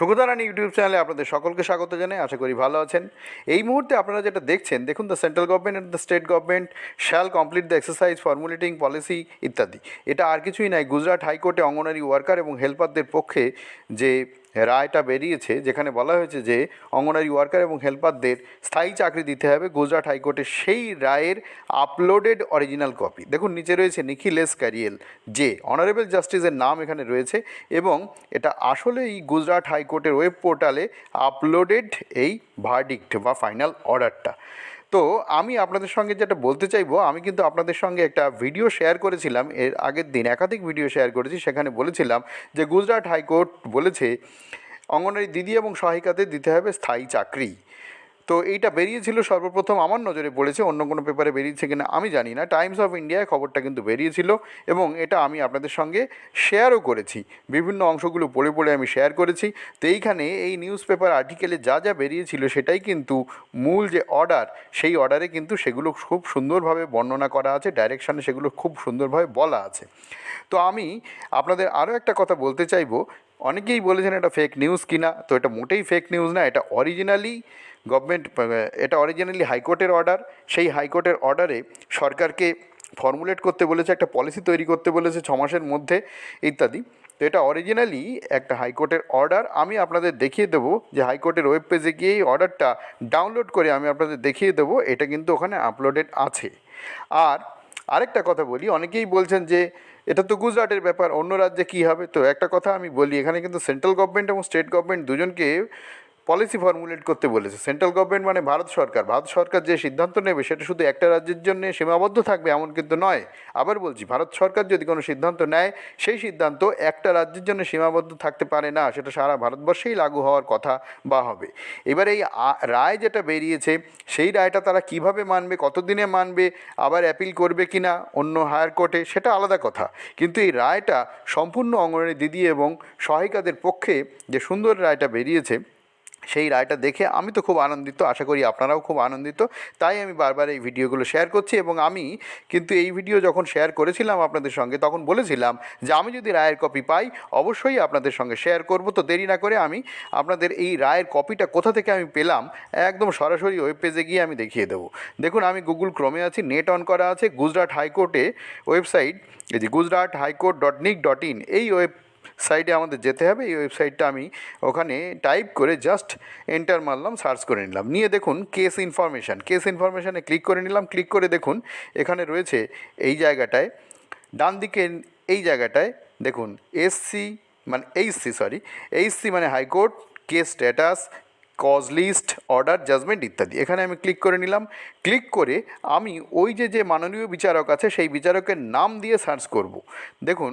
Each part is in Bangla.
সুগতারানী ইউটিউব চ্যানেলে আপনাদের সকলকে স্বাগত জানাই, আশা করি ভালো আছেন। এই মুহূর্তে আপনারা যেটা দেখছেন, দেখুন the central government and the state government shall complete the exercise formulating policy ইত্যাদি। এটা আর কিছুই নাই, গুজরাট হাইকোর্টে অঙ্গনারী ওয়ার্কার এবং হেল্পারদের পক্ষে যে রায়টা বেরিয়েছে, যেখানে বলা হয়েছে যে অঙ্গনারী ওয়ার্কার এবং হেল্পারদের স্থায়ী চাকরি দিতে হবে গুজরাট হাইকোর্টের সেই রায়ের আপলোডেড অরিজিনাল কপি। দেখুন, নিচে রয়েছে নিখিল এস ক্যারিয়েল যে অনারেবল জাস্টিসের নাম এখানে রয়েছে এবং এটা আসলেই গুজরাট হাইকোর্টের ওয়েব পোর্টালে আপলোডেড এই ভার্ডিক্ট বা ফাইনাল অর্ডারটা তো আমি আপনাদের সঙ্গে যেটা বলতে চাইব, আমি কিন্তু আপনাদের সঙ্গে একটা ভিডিও শেয়ার করেছিলাম। এর আগের দিন একাধিক ভিডিও শেয়ার করেছি, সেখানে বলেছিলাম যে, গুজরাট হাইকোর্ট বলেছে অঙ্গনারী দিদি এবং সহায়িকাদের দিতে হবে স্থায়ী চাকরি। তো এইটা বেরিয়েছিল সর্বপ্রথম আমার নজরে পড়েছে, অন্য কোনো পেপারে বেরিয়েছে কিনা আমি জানি না। টাইমস অফ ইন্ডিয়ায় খবরটা কিন্তু বেরিয়েছিল এবং এটা আমি আপনাদের সঙ্গে শেয়ারও করেছি। বিভিন্ন অংশগুলো পড়ে পড়ে আমি শেয়ার করেছি। তো এইখানে এই নিউজ পেপার আর্টিকেলে যা যা বেরিয়েছিল সেটাই কিন্তু মূল যে অর্ডার সেই অর্ডারে কিন্তু সেগুলো খুব সুন্দরভাবে বর্ণনা করা আছে ডাইরেকশানে সেগুলো খুব সুন্দরভাবে বলা আছে। তো আমি আপনাদের আরও একটা কথা বলতে চাইব অনেকেই বলেছেন এটা ফেক নিউজ কিনা, তো এটা মোটেই ফেক নিউজ না, এটা অরিজিনালি গভর্নমেন্ট এটা অরিজিনালি হাইকোর্টের অর্ডার সেই হাইকোর্টের অর্ডারে সরকারকে ফর্মুলেট করতে বলেছে, একটা পলিসি তৈরি করতে বলেছে ছ মাসের মধ্যে, ইত্যাদি। তো এটা অরিজিনালি একটা হাইকোর্টের অর্ডার আমি আপনাদের দেখিয়ে দেবো যে হাইকোর্টের ওয়েব পেজে গিয়ে এই অর্ডারটা ডাউনলোড করে আমি আপনাদের দেখিয়ে দেবো, এটা কিন্তু ওখানে আপলোডেড আছে। আর আরেকটা কথা বলি, অনেকেই বলছেন যে এটা তো গুজরাটের ব্যাপার, অন্য রাজ্যে কী হবে? তো একটা কথা আমি বলি, এখানে কিন্তু সেন্ট্রাল গভর্নমেন্ট এবং স্টেট গভর্নমেন্ট দুজনকে পলিসি ফর্মুলেট করতে বলেছে। সেন্ট্রাল গভর্নমেন্ট মানে ভারত সরকার। ভারত সরকার যে সিদ্ধান্ত নেবে, সেটা শুধু একটা রাজ্যের জন্য সীমাবদ্ধ থাকবে, এমন কিন্তু নয়। আবার বলছি, ভারত সরকার যদি কোনো সিদ্ধান্ত নেয়, সেই সিদ্ধান্ত একটা রাজ্যের জন্য সীমাবদ্ধ থাকতে পারে না, সেটা সারা ভারতবর্ষেই লাগু হওয়ার কথা বা হবে। এবার এই রায় যেটা বেরিয়েছে, সেই রায়টা তারা কীভাবে মানবে, কতদিনে মানবে, আবার অ্যাপিল করবে কি না অন্য হায়ার কোর্টে সেটা আলাদা কথা। কিন্তু এই রায়টা সম্পূর্ণ অঙ্গনারী দিদি এবং সহায়িকাদের পক্ষে যে সুন্দর রায়টা বেরিয়েছে সেই রায়টা দেখে আমি তো খুব আনন্দিত, আশা করি আপনারাও খুব আনন্দিত। তাই আমি বারবার এই ভিডিওগুলো শেয়ার করছি এবং আমি কিন্তু এই ভিডিও যখন শেয়ার করেছিলাম আপনাদের সঙ্গে তখন বলেছিলাম যে আমি যদি রায়ের কপি পাই, অবশ্যই আপনাদের সঙ্গে শেয়ার করব। তো দেরি না করে আমি আপনাদের এই রায়ের কপিটা কোথা থেকে আমি পেলাম, একদম সরাসরি ওয়েব পেজে গিয়ে আমি দেখিয়ে দেবো। দেখুন, আমি গুগল ক্রমে আছি নেট অন করা আছে গুজরাট হাইকোর্টে ওয়েবসাইট এই যে Gujarat high court dot NIC dot in এই ওয়েব সাইটে আমাদের যেতে হবে, এই ওয়েবসাইটটা আমি ওখানে টাইপ করে জাস্ট এন্টার মারলাম, সার্চ করে নিলাম। নিয়ে দেখুন কেস ইনফরমেশান। কেস ইনফরমেশানে ক্লিক করে নিলাম, ক্লিক করে দেখুন এখানে রয়েছে এই জায়গাটায়, ডান দিকে এই জায়গাটায় দেখুন এসসি মানে এইচসি সরি এইচসি মানে high court case status cause list order judgement ইত্যাদি। এখানে আমি ক্লিক করে নিলাম। ক্লিক করে আমি ওই যে যে মাননীয় বিচারক আছে, সেই বিচারকের নাম দিয়ে সার্চ করব। দেখুন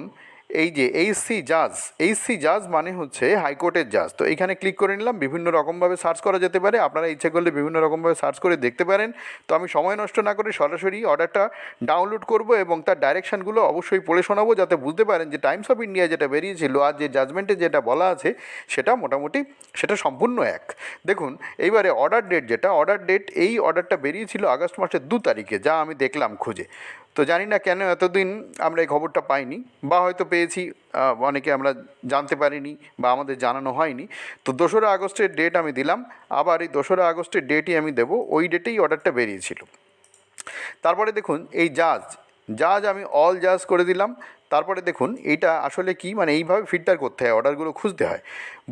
এই যে এইচসি জাজ এইচসি জাজ মানে হচ্ছে হাইকোর্টের জাজ তো এখানে ক্লিক করে নিলাম, বিভিন্ন রকমভাবে সার্চ করা যেতে পারে। আপনারা ইচ্ছে করলে বিভিন্ন রকমভাবে সার্চ করে দেখতে পারেন। তো আমি সময় নষ্ট না করে সরাসরি অর্ডারটা ডাউনলোড করব এবং তার ডাইরেকশানগুলো অবশ্যই পড়ে শোনাবো যাতে বুঝতে পারেন যে টাইমস অফ ইন্ডিয়া যেটা বেরিয়েছিল আর যে জাজমেন্টে যেটা বলা আছে, সেটা মোটামুটি সেটা সম্পূর্ণ এক। দেখুন, এইবারে অর্ডার ডেট যেটা অর্ডার ডেট এই অর্ডারটা বেরিয়েছিল আগস্ট মাসের দু তারিখে, যা আমি দেখলাম খুঁজে। তো জানি না কেন এতদিন আমরা এই খবরটা পাইনি বা হয়তো পেয়েছি অনেকে আমরা জানতে পারিনি বা আমাদের জানানো হয়নি। তো দোসরা আগস্টের ডেট আমি দিলাম, আবার এই দোসরা আগস্টের ডেটই আমি দেবো, ওই ডেটেই অর্ডারটা বেরিয়েছিল। তারপরে দেখুন, এই জাজ জাজ আমি অল জাজ করে দিলাম। তারপরে দেখুন, এইটা আসলে কি মানে এইভাবে ফিল্টার করতে হয় অর্ডারগুলো খুঁজতে হয়।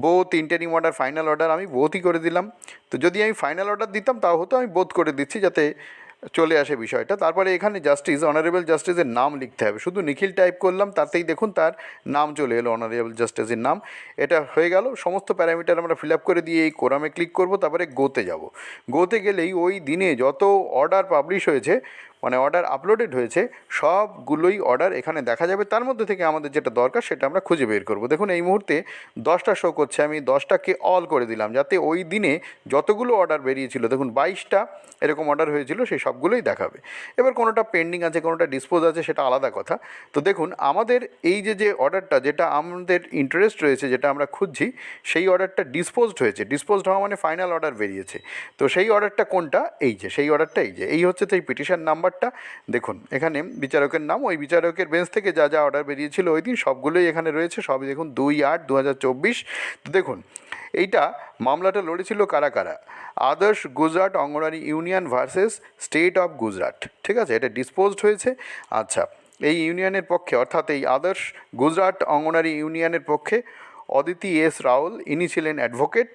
Both interim order final order আমি বোথই করে দিলাম। তো যদি আমি ফাইনাল অর্ডার দিতাম, তাও হতো আমি বোধ করে দিচ্ছি, যাতে চলে আসে বিষয়টা। তারপরে এখানে জাস্টিস অনারেবল জাস্টিসের নাম লিখতে হবে। শুধু নিখিল টাইপ করলাম, তাতেই দেখুন তার নাম চলে এলো অনারেবল জাস্টিসের নাম। এটা হয়ে গেল, সমস্ত প্যারামিটার আমরা ফিল আপ করে দিয়ে এই কোরামে ক্লিক করব, তারপরে গোতে যাব। গোতে গেলেই ওই দিনে যত অর্ডার পাবলিশ হয়েছে মানে অর্ডার আপলোডেড হয়েছে, সবগুলোই অর্ডার এখানে দেখা যাবে। তার মধ্যে থেকে আমাদের যেটা দরকার সেটা আমরা খুঁজে বের করব। দেখুন, এই মুহূর্তে দশটা শো করছে, আমি দশটাকে অল করে দিলাম, যাতে ওই দিনে যতগুলো অর্ডার বেরিয়েছিল, দেখুন, বাইশটা এরকম অর্ডার হয়েছিল, সেই সবগুলোই দেখাবে। এবার কোনোটা পেন্ডিং আছে, কোনোটা ডিসপোজ আছে, সেটা আলাদা কথা। তো দেখুন, আমাদের এই যে যে অর্ডারটা যেটা আমাদের ইন্টারেস্ট রয়েছে, যেটা আমরা খুঁজছি, সেই অর্ডারটা ডিসপোজড হয়েছে। ডিসপোজড হওয়া মানে ফাইনাল অর্ডার বেরিয়েছে। তো সেই অর্ডারটা কোনটা? এই যে, সেই অর্ডারটা এই যে। এই হচ্ছে তো এই পিটিশন নাম্বারটা দেখুন। এখানে বিচারকের নাম, ওই বিচারকের বেঞ্চ থেকে যা যা অর্ডার বেরিয়েছিল ওই দিন সবগুলোই এখানে রয়েছে সব দেখুন দুই আট দু তো দেখুন, এইটা মামলাটা লড়েছিল কারা কারা? Adarsh Gujarat Anganwadi union versus state of Gujarat. ঠিক আছে? এটা ডিসপোজড হয়েছে। আচ্ছা এই ইউনিয়নের পক্ষে, অর্থাৎ এই আদর্শ গুজরাট অঙ্গনারী ইউনিয়নের পক্ষে অদিতি এস রাউল, ইনি ছিলেন অ্যাডভোকেট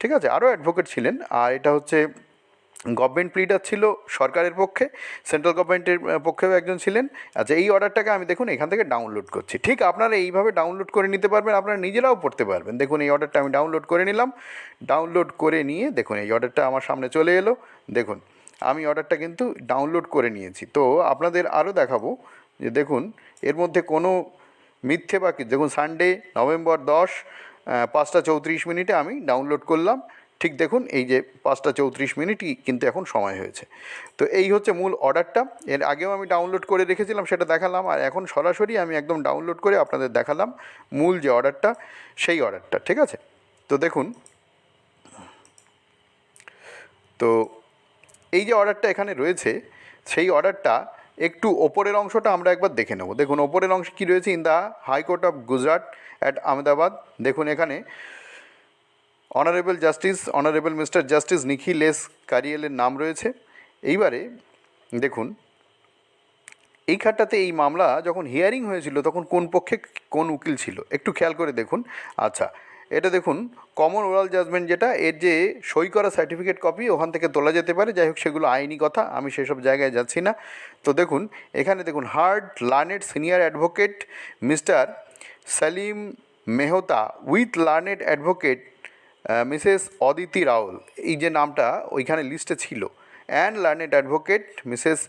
ঠিক আছে? আরও অ্যাডভোকেট ছিলেন। আর এটা হচ্ছে গভর্নমেন্ট প্লিডার ছিল সরকারের পক্ষে, সেন্ট্রাল গভর্নমেন্টের পক্ষেও একজন ছিলেন। আচ্ছা এই অর্ডারটাকে আমি দেখুন এখান থেকে ডাউনলোড করছি। ঠিক আপনারা এইভাবে ডাউনলোড করে নিতে পারবেন, আপনারা নিজেরাও পড়তে পারবেন। দেখুন, এই অর্ডারটা আমি ডাউনলোড করে নিলাম। ডাউনলোড করে নিয়ে দেখুন, এই অর্ডারটা আমার সামনে চলে এলো। দেখুন, আমি অর্ডারটা কিন্তু ডাউনলোড করে নিয়েছি। তো আপনাদের আরও দেখাবো যে দেখুন, এর মধ্যে কোনো মিথ্যে বাকি দেখুন সানডে নভেম্বর দশ পাঁচটা চৌত্রিশ মিনিটে আমি ডাউনলোড করলাম। ঠিক দেখুন, এই যে পাঁচটা চৌত্রিশ মিনিটই কিন্তু এখন সময় হয়েছে। তো এই হচ্ছে মূল অর্ডারটা। এর আগেও আমি ডাউনলোড করে রেখেছিলাম, সেটা দেখালাম, আর এখন সরাসরি আমি একদম ডাউনলোড করে আপনাদের দেখালাম মূল যে অর্ডারটা, সেই অর্ডারটা, ঠিক আছে? তো দেখুন, তো এই যে অর্ডারটা এখানে রয়েছে, সেই অর্ডারটা একটু ওপরের অংশটা আমরা একবার দেখে নেব। দেখুন, ওপরের অংশ কী রয়েছে? In the high court of Gujarat at Ahmedabad. দেখুন এখানে honourable justice honourable Mr justice Nikhil S কারিয়েলের নাম রয়েছে। এইবারে দেখুন, এই খাটটাতে এই মামলা যখন হিয়ারিং হয়েছিল, তখন কোন পক্ষে কোন উকিল ছিল? একটু খেয়াল করে দেখুন। আচ্ছা এটা দেখুন কমন ওরাল জাজমেন্ট যেটা, এর যে সই করা সার্টিফিকেট কপি ওখান থেকে তোলা যেতে পারে। যাই হোক, সেগুলো আইনি কথা, আমি সেসব জায়গায় যাচ্ছি না। তো দেখুন, এখানে দেখুন heard learned senior advocate Mr Salim Mehta with learned advocate Mrs Aditi Raul, এই যে নামটা ওইখানে লিস্টে ছিল। And learned advocate Mrs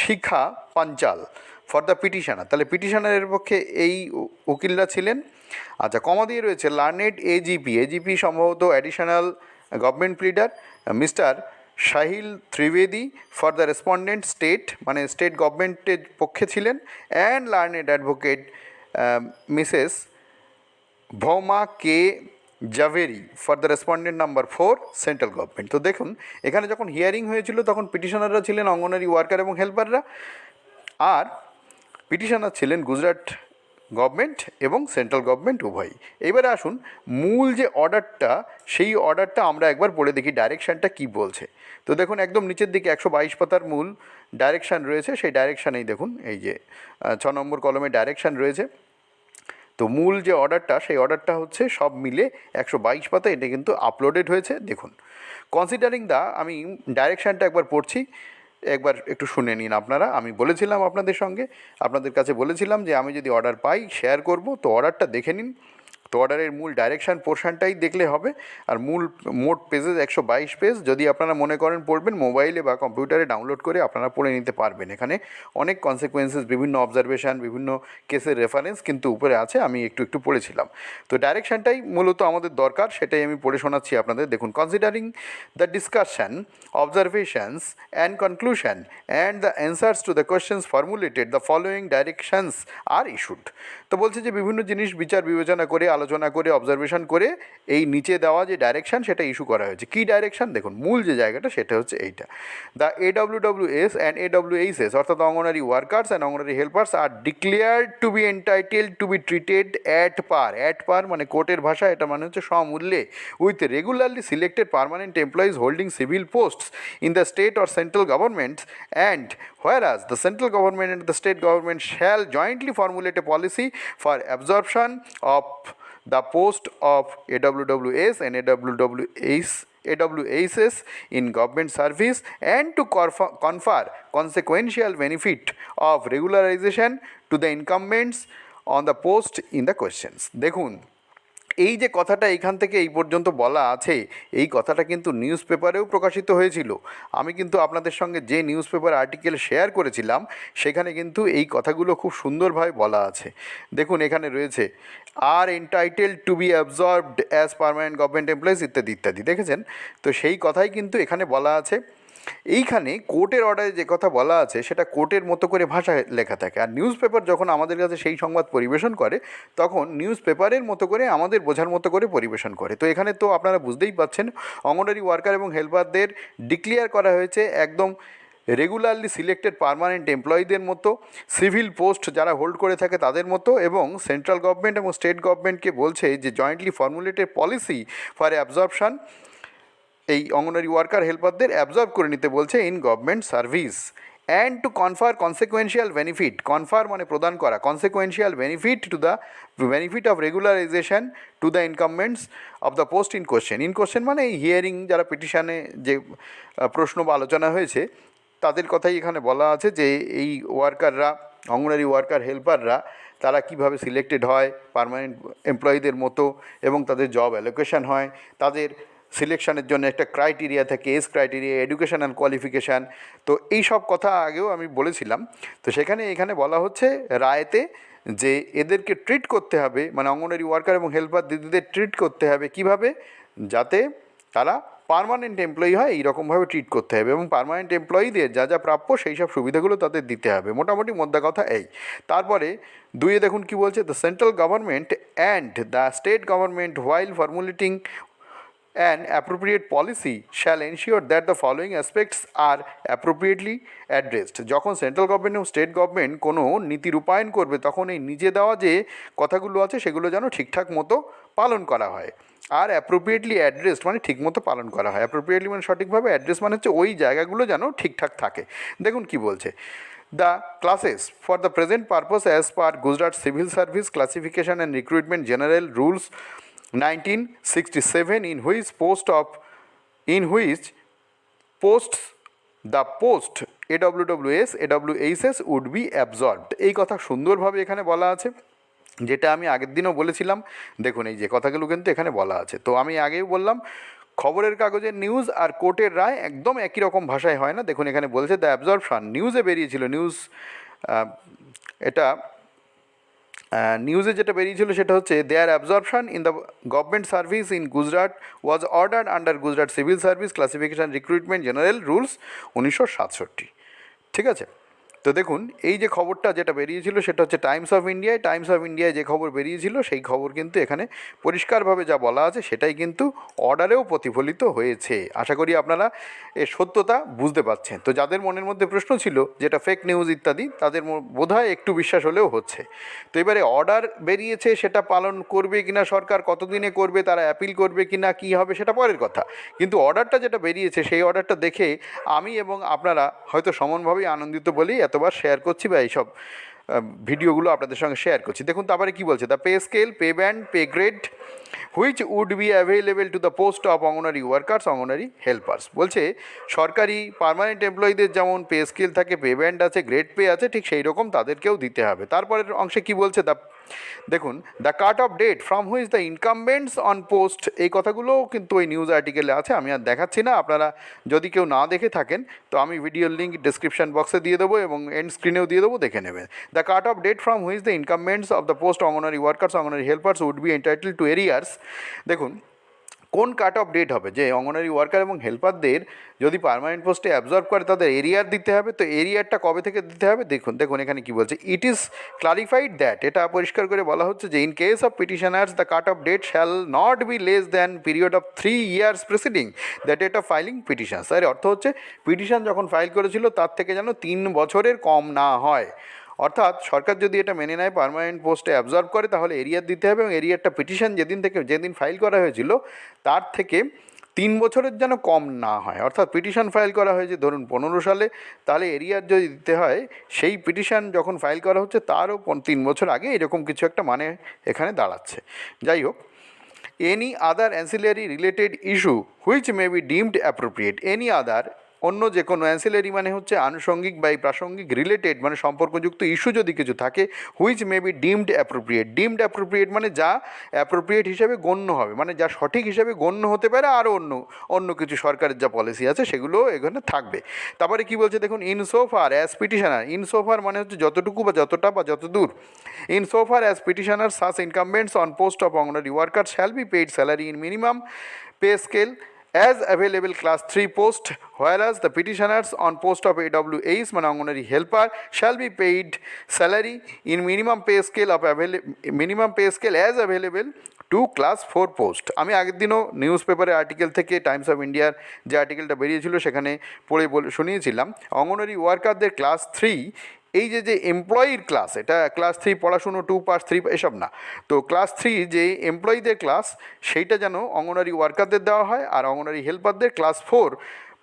Shikha Panchal for the petitioner তাহলে পিটিশনারের পক্ষে এই উকিলরা ছিলেন। আচ্ছা কমা দিয়ে রয়েছে লার্নেড এজিপি এজিপি সম্ভবত additional government pleader Mr Sahil Trivedi for the respondent state মানে স্টেট গভর্নমেন্টের পক্ষে ছিলেন। And learned advocate Mrs Bhauma K Javeri for the respondent number four central government তো দেখুন, এখানে যখন হিয়ারিং হয়েছিল, তখন পিটিশনাররা ছিলেন অঙ্গনারী ওয়ার্কার এবং হেল্পাররা আর পিটিশনার ছিলেন গুজরাট গভর্নমেন্ট এবং সেন্ট্রাল গভর্নমেন্ট উভয়ই। এবারে আসুন, মূল যে অর্ডারটা সেই অর্ডারটা আমরা একবার পড়ে দেখি ডাইরেকশানটা কী বলছে। তো দেখুন, একদম নিচের দিকে একশো বাইশ পাতার মূল ডাইরেকশান রয়েছে, সেই ডাইরেকশানেই দেখুন, এই যে ছ নম্বর কলমে ডাইরেকশান রয়েছে। তো মূল যে অর্ডারটা, সেই অর্ডারটা হচ্ছে সব মিলে একশো বাইশ পাতা। এটা কিন্তু আপলোডেড হয়েছে, দেখুন। কনসিডারিং দা আমি ডাইরেকশানটা একবার পড়ছি, একবার একটু শুনে নিন আপনারা। আমি বলেছিলাম আপনাদের সঙ্গে, আপনাদের কাছে বলেছিলাম যে আমি যদি অর্ডার পাই শেয়ার করব, তো অর্ডারটা দেখে নিন। তো অর্ডারের মূল ডাইরেকশান পোর্শনটাই দেখলে হবে। আর মূল মোট পেজেস একশো বাইশ পেজ যদি আপনারা মনে করেন পড়বেন মোবাইলে বা কম্পিউটারে ডাউনলোড করে আপনারা পড়ে নিতে পারবেন। এখানে অনেক কনসিকুয়েন্সেস বিভিন্ন অবজারভেশন বিভিন্ন কেসের রেফারেন্স কিন্তু উপরে আছে, আমি একটু একটু পড়েছিলাম। তো ডাইরেকশানটাই মূলত আমাদের দরকার, সেটাই আমি পড়ে শোনাচ্ছি আপনাদের। দেখুন considering the discussion observations and conclusion and the answers to the questions formulated the following directions are issued তো বলছে যে বিভিন্ন জিনিস বিচার বিবেচনা করে আলোচনা করে অবজারভেশন করে এই নিচে দেওয়া যে ডাইরেকশন সেটা ইস্যু করা হয়েছে। কী ডাইরেকশন দেখুন, মূল যে জায়গাটা সেটা হচ্ছে এইটা। The A W S and A H S অর্থাৎ Anganwadi workers and Anganwadi helpers are declared to be entitled to be treated at par at par মানে কোর্টের ভাষা, এটা মানে হচ্ছে সমূল্যে। With regularly selected permanent employees holding civil posts in the state or central governments and whereas the central government and the state government shall jointly formulate a policy for absorption of the post of AWWS and AWWS AWSS in government service and to confer consequential benefit of regularization to the incumbents on the post in the questions দেখুন এই যে কথাটা এইখান থেকে এই পর্যন্ত বলা আছে, এই কথাটা কিন্তু নিউজ পেপারেও প্রকাশিত হয়েছিল। আমি কিন্তু আপনাদের সঙ্গে যে নিউজ পেপার আর্টিকেল শেয়ার করেছিলাম, সেখানে কিন্তু এই কথাগুলো খুব সুন্দরভাবে বলা আছে। দেখুন, এখানে রয়েছে আর entitle to be absorbed as permanent government employees ইত্যাদি ইত্যাদি, দেখেছেন? তো সেই কথাই কিন্তু এখানে বলা আছে। এইখানে কোর্টের অর্ডারে যে কথা বলা আছে, সেটা কোর্টের মতো করে ভাষায় লেখা থাকে। আর নিউজ পেপার যখন আমাদের কাছে সেই সংবাদ পরিবেশন করে, তখন নিউজ পেপারের মতো করে আমাদের বোঝার মতো করে পরিবেশন করে। তো এখানে তো আপনারা বুঝতেই পাচ্ছেন, অঙ্গনওয়াড়ি ওয়ার্কার এবং হেল্পারদের ডিক্লেয়ার করা হয়েছে একদম রেগুলারলি সিলেক্টেড পার্মানেন্ট এমপ্লয়ীদের মতো সিভিল পোস্ট যারা হোল্ড করে থাকে তাদের মতো এবং সেন্ট্রাল গভর্নমেন্ট এবং স্টেট গভর্নমেন্টকে বলছে যে jointly formulated policy for absorption এই অঙ্গনারী ওয়ার্কার হেল্পারদের অ্যাবজর্ব করে নিতে বলছে in government service and to confer consequential benefit confer মানে প্রদান করা consequential benefit to the benefit of regularization to the incumbents of the post in question in question মানে এই হিয়ারিং যারা পিটিশানে যে প্রশ্ন বা আলোচনা হয়েছে, তাদের কথাই এখানে বলা আছে যে এই ওয়ার্কাররা অঙ্গনারী ওয়ার্কার হেল্পাররা তারা কীভাবে সিলেক্টেড হয় পার্মানেন্ট এমপ্লয়ীদের মতো এবং তাদের জব অ্যালোকেশন হয়, তাদের সিলেকশনের জন্য একটা ক্রাইটেরিয়া থাকে, এস ক্রাইটেরিয়া এডুকেশনাল কোয়ালিফিকেশান। তো এই সব কথা আগেও আমি বলেছিলাম। তো সেখানে, এখানে বলা হচ্ছে রায়তে যে এদেরকে ট্রিট করতে হবে মানে অঙ্গনওয়াড়ি ওয়ার্কার এবং হেল্পার দিদিদের ট্রিট করতে হবে। কীভাবে? যাতে তারা পারমানেন্ট এমপ্লয়ি হয়, এইরকমভাবে ট্রিট করতে হবে এবং পারমানেন্ট এমপ্লয়ীদের যা যা প্রাপ্য সেই সব সুবিধাগুলো তাদের দিতে হবে। মোটামুটি মোদ্দা কথা এই। তারপরে, দুইয়ে দেখুন কি বলছে the central government and the state government while formulating an appropriate policy shall ensure that the following aspects are appropriately addressed যখন সেন্ট্রাল গভর্নমেন্ট এবং স্টেট গভর্নমেন্ট কোনো নীতি রূপায়ণ করবে তখন এই নিজে দেওয়া যে কথাগুলো আছে সেগুলো যেন ঠিকঠাক মতো পালন করা হয় আর অ্যাপ্রোপ্রিয়েটলি অ্যাড্রেসড মানে ঠিকমতো পালন করা হয় অ্যাপ্রোপ্রিয়েটলি মানে সঠিকভাবে অ্যাড্রেস মানে হচ্ছে ওই জায়গাগুলো যেন ঠিকঠাক থাকে দেখুন কি বলছে The classes for the present purpose as per Gujarat Civil Service Classification and Recruitment General Rules 1967 in which post of, in which posts, the post AWWS AWHS would be absorbed. এই কথা সুন্দরভাবে এখানে বলা আছে, যেটা আমি আগের দিনও বলেছিলাম। দেখুন, এই যে কথাগুলো কিন্তু এখানে বলা আছে। তো আমি আগেই বললাম, খবরের কাগজের নিউজ আর কোর্টের রায় একদম একই রকম ভাষায় হয় না। দেখুন, এখানে বলছে দ্য অ্যাবজর্পশন নিউজে বেরিয়েছিল। নিউজ এটা নিউজে যেটা বেরিয়েছিল সেটা হচ্ছে their absorption in the government service in Gujarat was order under Gujarat civil service classification recruitment general rules উনিশশো সাতষট্টি। ঠিক আছে? তো দেখুন, এই যে খবরটা যেটা বেরিয়েছিল সেটা হচ্ছে টাইমস অফ ইন্ডিয়ায় টাইমস অফ ইন্ডিয়ায় যে খবর বেরিয়েছিল সেই খবর কিন্তু এখানে পরিষ্কারভাবে যা বলা আছে সেটাই কিন্তু অর্ডারেও প্রতিফলিত হয়েছে। আশা করি আপনারা এর সত্যতা বুঝতে পারছেন। তো যাদের মনের মধ্যে প্রশ্ন ছিল যেটা ফেক নিউজ ইত্যাদি, তাদের বোধ হয় একটু বিশ্বাস হলেও হচ্ছে। তো এবারে অর্ডার বেরিয়েছে, সেটা পালন করবে কিনা, সরকার কতদিনে করবে, তারা অ্যাপিল করবে কিনা, কী হবে, সেটা পরের কথা। কিন্তু অর্ডারটা যেটা বেরিয়েছে, সেই অর্ডারটা দেখে আমি এবং আপনারা হয়তো সমানভাবেই আনন্দিত বলেই এতবার শেয়ার করছি বা এইসব ভিডিওগুলো আপনাদের সঙ্গে শেয়ার করছি। দেখুন তারপরে কী বলছে the pay scale pay band pay grade which would be available to the post of Anganwadi workers Anganwadi helpers বলছে, সরকারি পারমানেন্ট এমপ্লয়ীদের যেমন পে স্কেল থাকে পে ব্যান্ড আছে গ্রেড পে আছে, ঠিক সেই রকম তাদেরকেও দিতে হবে। তারপরের অংশে কি বলছে দ্য দেখুন the cut off date from which the incumbents on post এই কথাগুলো কিন্তু ওই নিউজ আর্টিকেলে আছে, আমি আর দেখাচ্ছি না। আপনারা যদি কেউ না দেখে থাকেন, তো আমি ভিডিওর লিঙ্ক ডিসক্রিপশন বক্সে দিয়ে দেবো এবং এন্ড স্ক্রিনেও দিয়ে দেবো, দেখে নেবেন। The cut off date from which the incumbents of the post Anganwadi workers Anganwadi helpers would be entitle to arrears দেখুন কোন কাট অফ ডেট হবে? যে অঙ্গনারী ওয়ার্কার এবং হেল্পারদের যদি পার্মানেন্ট পোস্টে অ্যাবজর্ব করে, তাদের এরিয়ার দিতে হবে। তো এরিয়ারটা কবে থেকে দিতে হবে? দেখুন দেখুন এখানে কি বলছে। ইট ইজ ক্লারিফাইড দ্যাট এটা পরিষ্কার করে বলা হচ্ছে যে in case of petitioners the cut off date shall not be less than period of three years preceding the date of filing petition তার অর্থ হচ্ছে পিটিশন যখন ফাইল করেছিল, তার থেকে যেন তিন বছরের কম না হয়। অর্থাৎ সরকার যদি এটা মেনে নেয় পার্মানেন্ট পোস্টে অ্যাবজর্ব করে, তাহলে এরিয়ার দিতে হবে এবং এরিয়ারটা পিটিশন যেদিন থেকে, যেদিন ফাইল করা হয়েছিল, তার থেকে তিন বছরের যেন কম না হয়। অর্থাৎ পিটিশন ফাইল করা হয়েছে ধরুন পনেরো সালে, তাহলে এরিয়ার যদি দিতে হয়, সেই পিটিশন যখন ফাইল করা হচ্ছে, তারও তিন বছর আগে এরকম কিছু একটা মানে এখানে দাঁড়াচ্ছে। যাই হোক any other ancillary related issue which may be deemed appropriate any other অন্য যে কোনো অ্যান্সিলারি মানে হচ্ছে আনুষঙ্গিক বা এই প্রাসঙ্গিক রিলেটেড মানে সম্পর্কযুক্ত ইস্যু যদি কিছু থাকে which may be deemed appropriate deemed appropriate মানে যা অ্যাপ্রোপ্রিয়েট হিসেবে গণ্য হবে। মানে যা সঠিক হিসেবে গণ্য হতে পারে আরও অন্য অন্য কিছু সরকারের যা পলিসি আছে সেগুলো এখানে থাকবে। তারপরে কি বলছে দেখুন ইনসোফার অ্যাজ পিটিশনার ইনসোফার মানে হচ্ছে যতটুকু বা যতটা বা যত দূর insofar as petitioner as incumbents on post of Anganwadi worker shall be paid salary in minimum pay scale as available class 3 post whereas the petitioners on post of AWAs মানে Anganwadi helper shall be paid salary in minimum pay scale of minimum pay scale as available to class four post আমি আগের দিনও নিউজ পেপারে আর্টিকেল থেকে টাইমস অফ ইন্ডিয়ার যে আর্টিকেলটা বেরিয়েছিল সেখানে পড়ে বলে শুনিয়েছিলাম অঙ্গনওয়াড়ি ওয়ার্কারদের ক্লাস থ্রি এই যে যে এমপ্লয়ির ক্লাস এটা ক্লাস থ্রি পড়াশুনো টু পাস থ্রি এসব না। তো ক্লাস থ্রি যে এমপ্লয়ীদের ক্লাস সেইটা যেন অঙ্গনওয়াড়ি ওয়ার্কারদের দেওয়া হয় আর অঙ্গনওয়াড়ি হেল্পারদের ক্লাস ফোর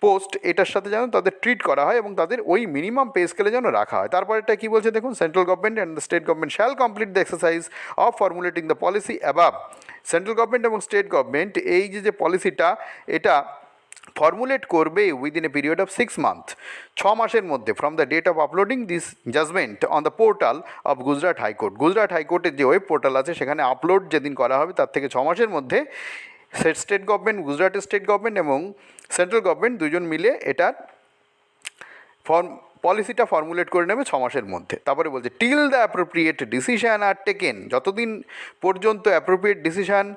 পোস্ট এটার সাথে যেন তাদের ট্রিট করা হয় এবং তাদের ওই মিনিমাম পে স্কেলে যেন রাখা হয়। তারপর এটা কী বলছে দেখুন? Central government and the state government shall complete the exercise of formulating the policy above central government এবং স্টেট গভর্নমেন্ট এই যে যে পলিসিটা এটা ফর্মুলেট করবে within a period of six month ছ মাসের মধ্যে from the date of uploading this judgement on the portal of Gujarat high court Gujarat হাইকোর্টের যে ওয়েব পোর্টাল আছে, সেখানে আপলোড যেদিন করা হবে, তার থেকে ছ মাসের মধ্যে স্টেট গভর্নমেন্ট গুজরাটের স্টেট গভর্নমেন্ট এবং সেন্ট্রাল গভর্নমেন্ট দুজন মিলে এটার ফর্ম পলিসিটা ফর্মুলেট করে নেবে ছ মাসের মধ্যে। তারপরে বলছে till the appropriate decision are taken যতদিন পর্যন্ত অ্যাপ্রোপ্রিয়েট ডিসিশান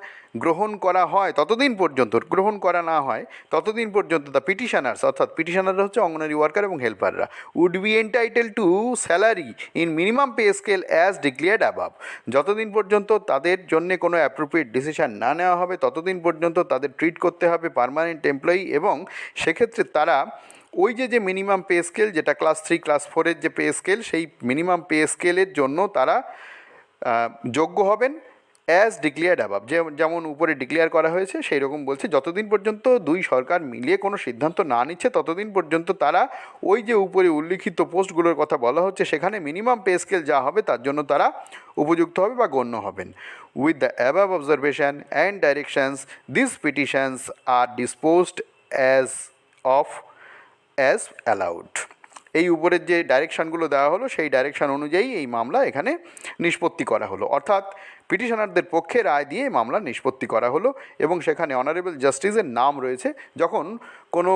গ্রহণ করা হয়, ততদিন পর্যন্ত, গ্রহণ করা না হয়, ততদিন পর্যন্ত দ্য পিটিশনার্স অর্থাৎ পিটিশনাররা হচ্ছে অঙ্গনারী ওয়ার্কার এবং হেল্পাররা would be entitle to salary in minimum pay scale as declared above যতদিন পর্যন্ত তাদের জন্য কোনো অ্যাপ্রোপ্রিয়েট ডিসিশান না নেওয়া হবে, ততদিন পর্যন্ত তাদের ট্রিট করতে হবে পার্মানেন্ট এমপ্লয়ি এবং সেক্ষেত্রে তারা ওই যে যে মিনিমাম পে স্কেল যেটা ক্লাস থ্রি ক্লাস ফোরের যে পে স্কেল সেই মিনিমাম পে স্কেলের জন্য তারা যোগ্য হবেন অ্যাজ ডিক্লেয়ার্ড অ্যাবাব যে, যেমন উপরে ডিক্লেয়ার করা হয়েছে সেই রকম বলছে। যতদিন পর্যন্ত দুই সরকার মিলিয়ে কোনো সিদ্ধান্ত না নিচ্ছে, ততদিন পর্যন্ত তারা ওই যে উপরে উল্লিখিত পোস্টগুলোর কথা বলা হচ্ছে, সেখানে মিনিমাম পে স্কেল যা হবে, তার জন্য তারা উপযুক্ত হবে বা গণ্য হবেন। With the above observation and directions this petitions are disposed as of as allowed এই উপরের যে ডাইরেকশানগুলো দেওয়া হলো, সেই ডাইরেকশান অনুযায়ী এই মামলা এখানে নিষ্পত্তি করা হলো। অর্থাৎ পিটিশনারদের পক্ষে রায় দিয়ে মামলা নিষ্পত্তি করা হলো এবং সেখানে অনারেবল জাস্টিসের নাম রয়েছে। যখন কোনো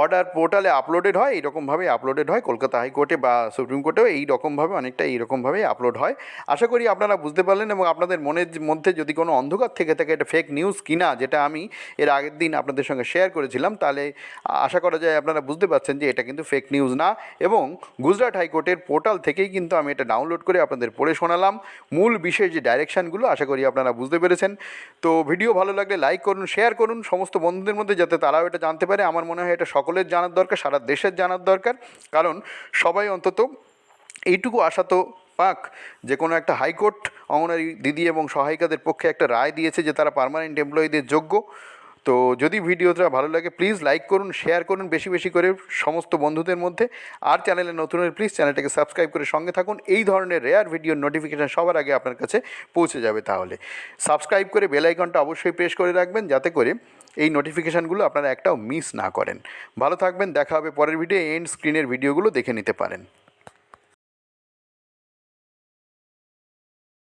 অর্ডার পোর্টালে আপলোডেড হয়, এইরকমভাবে আপলোডেড হয়, কলকাতা হাইকোর্টে বা সুপ্রিম কোর্টেও এই রকমভাবে অনেকটা এইরকমভাবেই আপলোড হয়। আশা করি আপনারা বুঝতে পারলেন এবং আপনাদের মনের মধ্যে যদি কোনো অন্ধকার থেকে থাকে, এটা ফেক নিউজ কিনা, যেটা আমি এর আগের দিন আপনাদের সঙ্গে শেয়ার করেছিলাম, তাহলে আশা করা যায় আপনারা বুঝতে পারছেন যে এটা কিন্তু ফেক নিউজ না এবং গুজরাট হাইকোর্টের পোর্টাল থেকেই কিন্তু আমি এটা ডাউনলোড করে আপনাদের পড়ে শোনালাম। মূল বিশেষ যে ডাইরেকশানগুলো আশা করি আপনারা বুঝতে পেরেছেন। তো ভিডিও ভালো লাগলে লাইক করুন শেয়ার করুন, সমস্ত বন্ধুদের মধ্যে যাতে তারাও এটা জানতে পারে। আমার মনে হয় এটা সকলের জানার দরকার, সারা দেশের জানার দরকার। কারণ সবাই অন্তত এইটুকু আশা তো পাক যে কোনো একটা হাইকোর্ট অঙ্গনারী দিদি এবং সহায়িকাদের পক্ষে একটা রায় দিয়েছে যে তারা পার্মানেন্ট এমপ্লয়ীদের যোগ্য। তো যদি ভিডিওটা ভালো লাগে প্লিজ লাইক করুন শেয়ার করুন বেশি বেশি করে সমস্ত বন্ধুদের মধ্যে। আর চ্যানেলে নতুন হলে প্লিজ চ্যানেলটাকে সাবস্ক্রাইব করে সঙ্গে থাকুন। এই ধরনের রেয়ার ভিডিওর নোটিফিকেশান সবার আগে আপনার কাছে পৌঁছে যাবে তাহলে। সাবস্ক্রাইব করে বেল আইকনটা অবশ্যই প্রেস করে রাখবেন, যাতে করে এই নোটিফিকেশানগুলো আপনারা একটাও মিস না করেন। ভালো থাকবেন, দেখা হবে পরের ভিডিও এন্ড স্ক্রিনের ভিডিওগুলো দেখে নিতে পারেন।